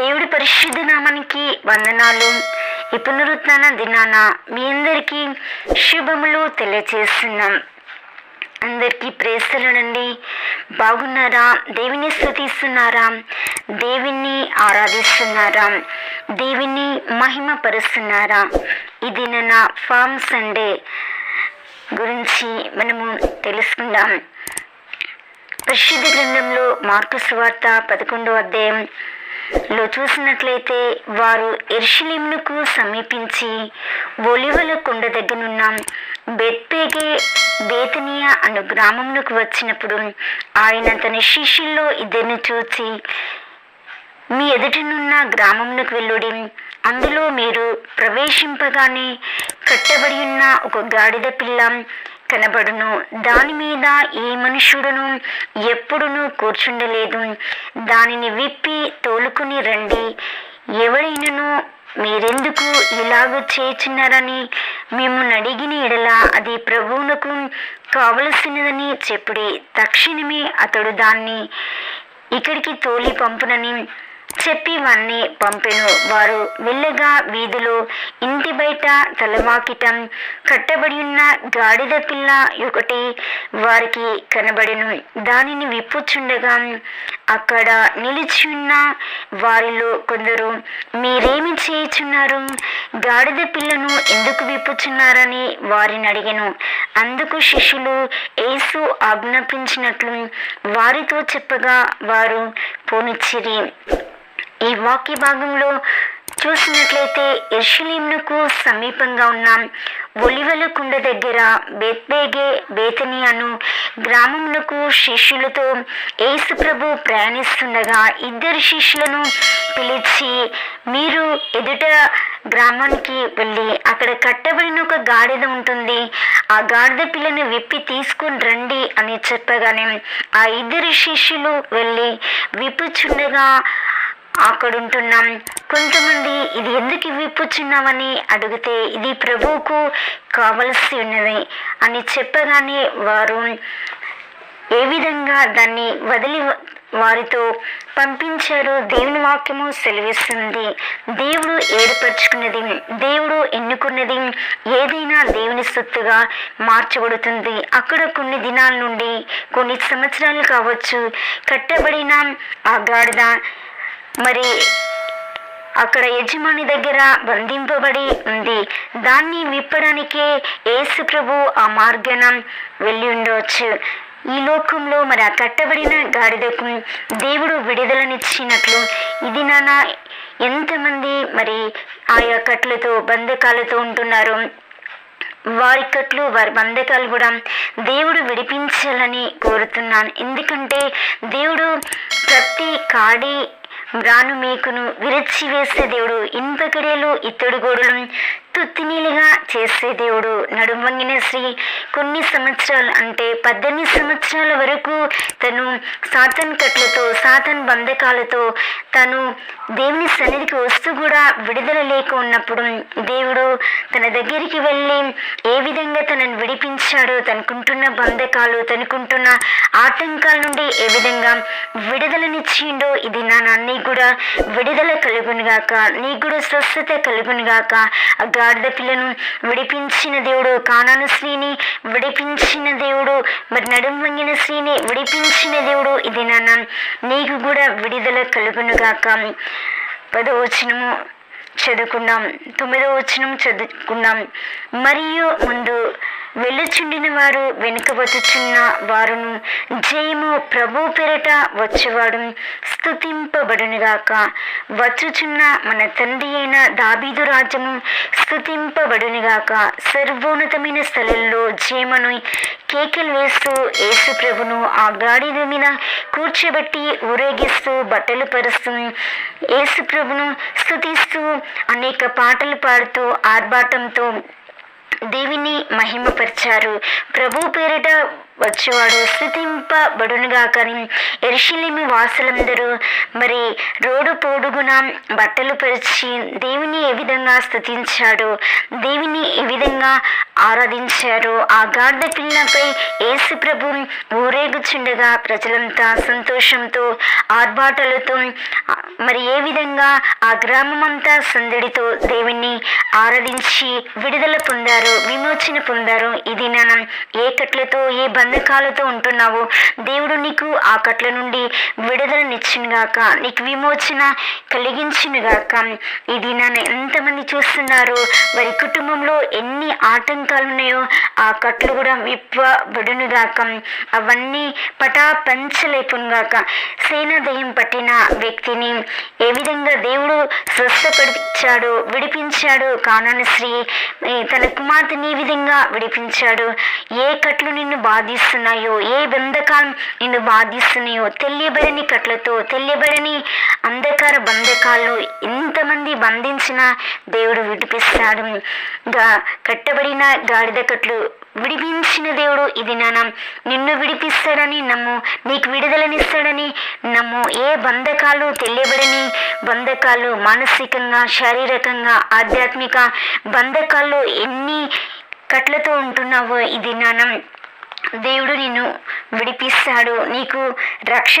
దేవుడి పరిశుద్ధ నామానికి వందనాలు. ఈ పునరుత్న దినాన మీ అందరికీ శుభములు తెలియజేస్తున్నాం అందరికీ ప్రేస్తలునండి బాగున్నారా? దేవుని స్థుతిస్తున్నారా? దేవిని ఆరాధిస్తున్నారా? దేవిని మహిమపరుస్తున్నారా? ఇది నా ఫామ్ సండే గురించి మనము తెలుసుకుందాం. పరిశుద్ధ గ్రంథంలో మార్కు సువార్త పదకొండో లో చూసినట్లయితే వారు ఎర్షిలింనుకు సమీపించి ఒలివల కొండ దగ్గరున్న బెత్పేగే బేతనియా అను గ్రామంలోకి వచ్చినప్పుడు ఆయన తన శిష్యుల్లో ఇద్దరిని చూచి మీ ఎదుటనున్న గ్రామంలోకి వెళ్ళుడి. అందులో మీరు ప్రవేశింపగానే కట్టబడి ఉన్న ఒక గాడిద పిల్ల కనబడును. దాని మీద ఏ మనుషుడును ఎప్పుడునూ కూర్చుండలేదు. దానిని విప్పి తోలుకుని రండి. ఎవడైనను మీరెందుకు ఇలాగ చేయుచున్నారని మేము నడిగిన ఎడల అది ప్రభువునకు కావలసినదని చెప్పుడి. తక్షణమే అతడు దాన్ని ఇక్కడికి తోలి పంపునని చెప్పి వాణ్ణి పంపెను. వారు వెళ్ళగా వీధిలో ఇంటి బయట తలమాకిటం కట్టబడి ఉన్న గాడిద పిల్ల ఒకటి వారికి కనబడెను. దానిని విప్పుచుండగా అక్కడ నిలిచి ఉన్న వారిలో కొందరు మీరేమి చేయుచున్నారు? గాడిద పిల్లను ఎందుకు విప్పుచున్నారని వారిని అడిగాను. అందుకు శిష్యులు యేసు ఆజ్ఞాపించినట్లు వారితో చెప్పగా వారు పోనిచ్చిరి. ఈ వాక్య భాగంలో చూసినట్లయితే ఎర్షిలీంకు సమీపంగా ఉన్న ఒలివల కుండ దగ్గర బెత్బేగే అను గ్రామములకు శిష్యులతో యేసుప్రభు ప్రయాణిస్తుండగా ఇద్దరు శిష్యులను పిలిచి మీరు ఎదుట గ్రామానికి వెళ్ళి అక్కడ కట్టబడిన ఒక గాడిద ఉంటుంది ఆ గాడిద పిల్లను విప్పి తీసుకుని రండి అని చెప్పగానే ఆ ఇద్దరు శిష్యులు వెళ్ళి విప్పుచుండగా అక్కడుంటున్నాం. కొంతమంది ఇది ఎందుకు విప్పుచున్నామని అడిగితే ఇది ప్రభువుకు కావలసి ఉన్నది అని చెప్పగానే వారు ఏ విధంగా దాన్ని వదిలి వారితో పంపించారు దేవుని వాక్యము సెలవిస్తుంది. దేవుడు ఏర్పరచుకున్నది దేవుడు ఎన్నుకున్నది ఏదైనా దేవుని సొత్తుగా మార్చబడుతుంది. అక్కడ కొన్ని దినాల నుండి కొన్ని సంవత్సరాలు కావచ్చు కట్టబడిన ఆ గాడిద మరి అక్కడ యజమాని దగ్గర బంధింపబడి ఉంది. దాన్ని విప్పడానికే యేసు ప్రభు ఆ మార్గాన వెళ్ళి ఉండవచ్చు. ఈ లోకంలో మరి ఆ కట్టబడిన గాడిదకు దేవుడు విడుదలనిచ్చినట్లు. ఇది నాన్న ఎంతమంది మరి ఆయా కట్లతో బంధకాలతో ఉంటున్నారు. వారి కట్లు వారి బంధకాలు కూడా దేవుడు విడిపించాలని కోరుతున్నాను. ఎందుకంటే దేవుడు ప్రతి కాడి రాను మేకును విరచివేసే దేవుడు. ఇనుపకడేలు ఇత్తడి గోడలు తుత్తినీలుగా చేసే దేవుడు. నడుమంగిన శ్రీ కొన్ని సంవత్సరాలు అంటే పద్దెనిమిది సంవత్సరాల వరకు తను సాతన్ కట్లతో సాతన్ బంధకాలతో తను దేవుని సన్నిధికి వస్తూ కూడా విడుదల లేక ఉన్నప్పుడు దేవుడు తన దగ్గరికి వెళ్ళి ఏ విధంగా తనను విడిపించాడో తనకుంటున్న బంధకాలు తనకుంటున్న ఆటంకాల నుండి ఏ విధంగా విడుదలనిచ్చిండో ఇది నా నీ కూడా విడుదల కలుగునుగాక నీ కూడా స్వస్థత కలుగునుగాక ఆ పిల్లను విడిపించిన దేవుడు కానాను స్త్రీని విడిపించిన దేవుడు మరి నడుం వంగిన స్త్రీని విడిపించిన దేవుడు ఇది నాన్న. నీకు కూడా విడుదల కలుగునుగాక. పదో వచనము చదువుకున్నాం తొమ్మిదో వచనం చదువుకున్నాం మరియు ముందు వెళ్ళుచుండిన వారు వెనుక వచ్చుచున్న వారును జయము ప్రభు పెరట వచ్చేవాడు స్థుతింపబడునుగాక వచ్చుచున్న మన తండ్రి అయిన దాబీదు రాజ్యము స్థుతింపబడునుగాక సర్వోన్నతమైన స్థలంలో జయమను కేకలు వేస్తూ యేసు ప్రభును ఆ గాడిద మీద కూర్చోబెట్టి ఊరేగిస్తూ బట్టలు పరుస్తూ యేసు ప్రభును స్థుతిస్తూ అనేక పాటలు పాడుతూ ఆర్భాటంతో దేవిని మహిమపరిచారు. ప్రభు పేరిట వచ్చేవాడు స్థుతింపబడునుగా కానీ ఎరుషులేమి వాసులందరూ మరి రోడ్డు పోడుగున బట్టలు పరిచి దేవుని ఏ విధంగా స్థుతించాడు? దేవుని ఏ విధంగా ఆరాధించారు. ఆ గాడిద పిల్లపై యేసు ప్రభు ఊరేగుచుండగా ప్రజలంతా సంతోషంతో ఆర్భాటలతో మరి ఏ విధంగా ఆ గ్రామం అంతా సందడితో దేవుణ్ణి ఆరాధించి విడుదల పొందారు విమోచన పొందారు ఇది నాన్న ఏ కట్లతో ఏ బంధకాలతో ఉంటున్నావో దేవుడు నీకు ఆ కట్ల నుండి విడుదలనిచ్చినగాక నీకు విమోచన కలిగించినగాక ఇది నాన్న ఎంతమంది చూస్తున్నారు వారి కుటుంబంలో ఎన్ని ఆటంకాలు ఉన్నాయో ఆ కట్లు కూడా విప్పబడునుగాక అవన్నీ పటా పంచలేపునుగాక సేనాదయం పట్టిన వ్యక్తిని ఏ విధంగా దేవుడు స్వస్థపరిచాడు విడిపించాడు కానాని శ్రీ తన కుమార్తెని ఈ విధంగా విడిపించాడు ఏ కట్లు నిన్ను బాధిస్తున్నాయో ఏ బంధకాలు నిన్ను బాధిస్తున్నాయో తెలియబడని కట్లతో తెలియబడని అంధకార బంధకాలు ఎంతమంది బంధించిన దేవుడు విడిపిస్తాడు. గా కట్టబడిన గాడిదకట్లు విడిపించిన దేవుడు ఇది నాన్న నిన్ను విడిపిస్తాడని నమ్ము నీకు విడుదలనిస్తాడని నమ్ము. ఏ బంధకాలు తెలియబడని బంధకాలు మానసికంగా శారీరకంగా ఆధ్యాత్మిక బంధకాల్లో ఎన్ని కట్లతో ఉంటున్నావో ఇది నానం. దేవుడు నిన్ను విడిపిస్తాడు నీకు రక్షణ